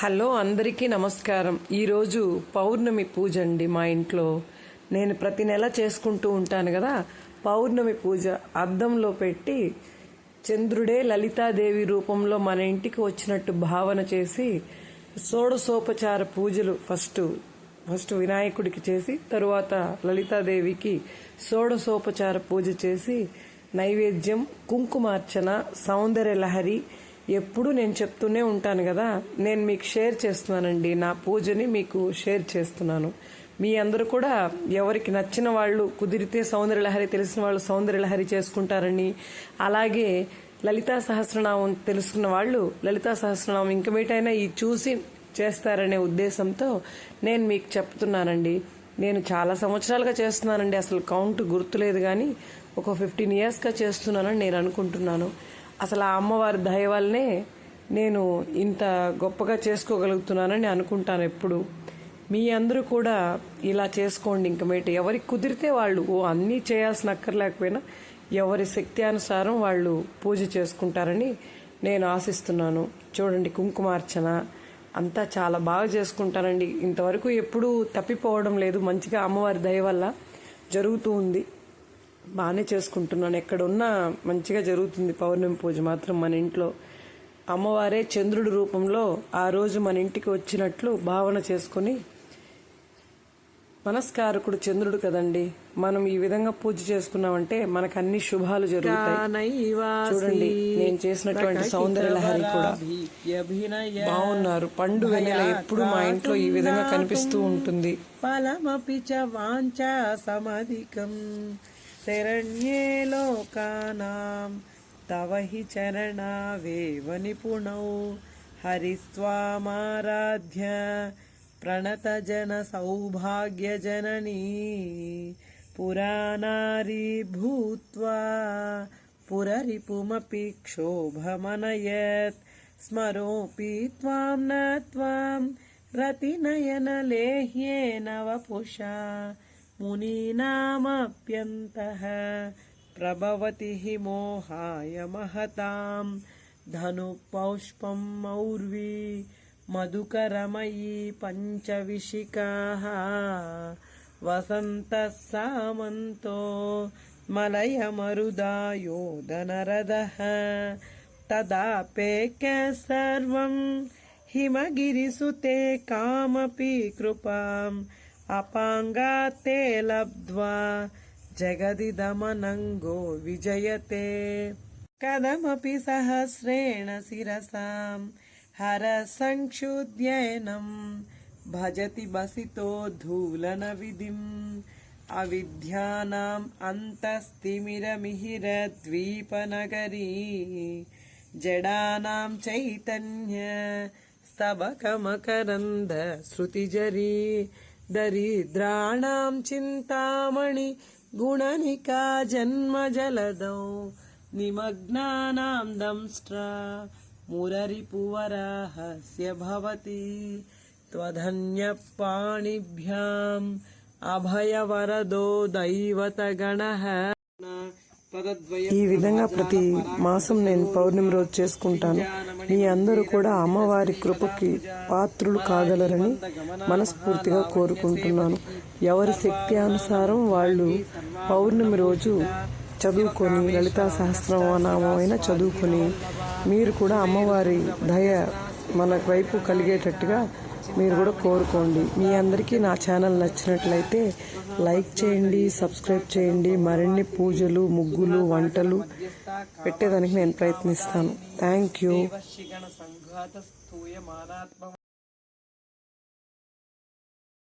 Hello అందరికీ నమస్కారం. ఈరోజు పౌర్ణమి పూజ అండి మా ఇంట్లో. నేను ప్రతి నెల చేసుకుంటూ ఉంటాను కదా పౌర్ణమి పూజ అద్దంలో పెట్టి చంద్రుడే లలితాదేవి రూపంలో మన ఇంటికి వచ్చినట్టు భావన చేసి షోడశోపచార పూజలు ఫస్ట్ ఫస్ట్ వినాయకుడికి చేసి తరువాత లలితాదేవికి షోడశోపచార పూజ చేసి నైవేద్యం కుంకుమార్చన సౌందర్య లహరి ఎప్పుడు నేను చెప్తూనే ఉంటాను కదా. నేను మీకు షేర్ చేస్తున్నానండి. నా పూజని మీకు షేర్ చేస్తున్నాను. మీ అందరూ కూడా ఎవరికి నచ్చిన వాళ్ళు కుదిరితే సౌందర్యలహరి తెలిసిన వాళ్ళు సౌందర్యలహరి చేసుకుంటారని అలాగే లలితా సహస్రనామం తెలుసుకున్న వాళ్ళు లలితా సహస్రనామం ఇంక మీటైనా ఈ చూసి చేస్తారనే ఉద్దేశంతో నేను మీకు చెప్తున్నానండి. నేను చాలా సంవత్సరాలుగా చేస్తున్నానండి. అసలు కౌంట్ గుర్తులేదు కానీ ఒక ఫిఫ్టీన్ ఇయర్స్గా చేస్తున్నానని నేను అనుకుంటున్నాను. అసలు ఆ అమ్మవారి దయ వల్లనే నేను ఇంత గొప్పగా చేసుకోగలుగుతున్నానని అనుకుంటాను ఎప్పుడు. మీ అందరూ కూడా ఇలా చేసుకోండి ఇంక మేట. ఎవరికి కుదిరితే వాళ్ళు ఓ అన్నీ చేయాల్సిన అక్కర్లేకపోయినా ఎవరి శక్తి అనుసారం వాళ్ళు పూజ చేసుకుంటారని నేను ఆశిస్తున్నాను. చూడండి కుంకుమార్చన అంతా చాలా బాగా చేసుకుంటానండి ఇంతవరకు ఎప్పుడూ తప్పిపోవడం లేదు. మంచిగా అమ్మవారి దయ వల్ల జరుగుతూ ఉంది. బాగానే చేసుకుంటున్నాను. ఎక్కడున్నా మంచిగా జరుగుతుంది పౌర్ణమి పూజ మాత్రం మన ఇంట్లో. అమ్మవారే చంద్రుడి రూపంలో ఆ రోజు మన ఇంటికి వచ్చినట్లు భావన చేసుకుని మనస్కారకుడు చంద్రుడు కదండి. మనం ఈ విధంగా పూజ చేసుకున్నామంటే మనకు అన్ని శుభాలు జరుగుతాయి. చూడండి నేను చేసినటువంటి సౌందర్య లహరి కూడా బాగున్నారు. పండు వెన్నెల ఎప్పుడు మా ఇంట్లో ఈ విధంగా కనిపిస్తూ ఉంటుంది. ఫలమపి చ వాంఛా సమధికం. శరణ్యే లోకానాం తవ హి చరణావేవ నిపుణౌ హరిస్వామారాధ్య ప్రణతజన సౌభాగ్యజననీ పురాణారీ భూత్వా. పురరిపుమపి క్షోభమనయత్. స్మరోऽपि त्वां न त्वां रतिनयनलेह्येन वपुषा मुनीनामप्यन्तः प्रभवति हि मोहाय महतां धनुपौष्पं मौर्वी मधुकरमयी पञ्चविशिकाः वसन्तः सामन्तो मलयमरुदायोदनरदः तदापेक्य सर्वं हिमगिरिसुते कामपि कृपाम् अपाङ्गात्ते लब्ध्वा जगदिदमनङ्गो विजयते। कदमपि सहस्रेण शिरसां हरसङ्क्षुद्ययनम् भजति बसितो धूलनविधिम्। अविद्यानाम् अन्तस्तिमिरमिहिरद्वीपनगरी जडानां चैतन्य स्तबकमकरन्द श्रुतिजरी। दरिद्राणां चिन्तामणि गुणनिका जन्मजलदौ निमग्नानां दंष्ट्रा मुररिपुवराहस्य भवति त्वधन्यपाणिभ्याम् अभयवरदो दैवतगणः ఈ విధంగా ప్రతి మాసం నేను పౌర్ణమి రోజు చేసుకుంటాను మీ అందరూ కూడా అమ్మవారి కృపకి పాత్రులు కాగలరని మనస్ఫూర్తిగా కోరుకుంటున్నాను. ఎవరి శక్తి అనుసారం వాళ్ళు పౌర్ణమి రోజు చదువుకొని లలితా సహస్రనామైన చదువుకొని మీరు కూడా అమ్మవారి దయ మన వైపు కలిగేటట్టుగా మీరు కూడా కోరుకోండి. మీ అందరికీ నా ఛానల్ నచ్చినట్లయితే లైక్ చేయండి సబ్స్క్రైబ్ చేయండి. మరిన్ని పూజలు ముగ్గులు వంటలు పెట్టేదానికి నేను ప్రయత్నిస్తాను. Thank you.